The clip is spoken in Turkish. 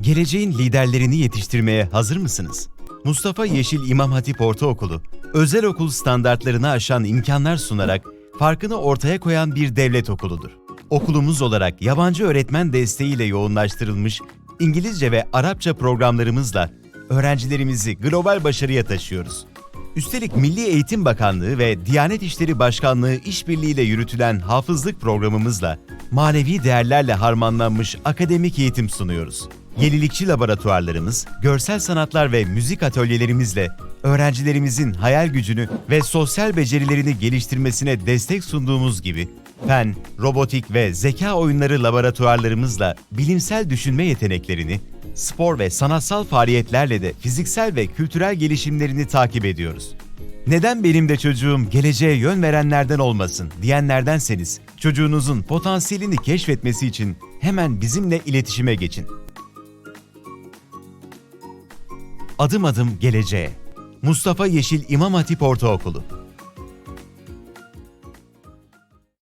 Geleceğin liderlerini yetiştirmeye hazır mısınız? Mustafa Yeşil İmam Hatip Ortaokulu, özel okul standartlarını aşan imkanlar sunarak farkını ortaya koyan bir devlet okuludur. Okulumuz olarak yabancı öğretmen desteğiyle yoğunlaştırılmış İngilizce ve Arapça programlarımızla öğrencilerimizi global başarıya taşıyoruz. Üstelik Milli Eğitim Bakanlığı ve Diyanet İşleri Başkanlığı işbirliğiyle yürütülen hafızlık programımızla manevi değerlerle harmanlanmış akademik eğitim sunuyoruz. Yenilikçi laboratuvarlarımız, görsel sanatlar ve müzik atölyelerimizle öğrencilerimizin hayal gücünü ve sosyal becerilerini geliştirmesine destek sunduğumuz gibi fen, robotik ve zeka oyunları laboratuvarlarımızla bilimsel düşünme yeteneklerini, spor ve sanatsal faaliyetlerle de fiziksel ve kültürel gelişimlerini takip ediyoruz. Neden benim de çocuğum geleceğe yön verenlerden olmasın diyenlerdenseniz, çocuğunuzun potansiyelini keşfetmesi için hemen bizimle iletişime geçin. Adım adım geleceğe. Mustafa Yeşil İmam Hatip Ortaokulu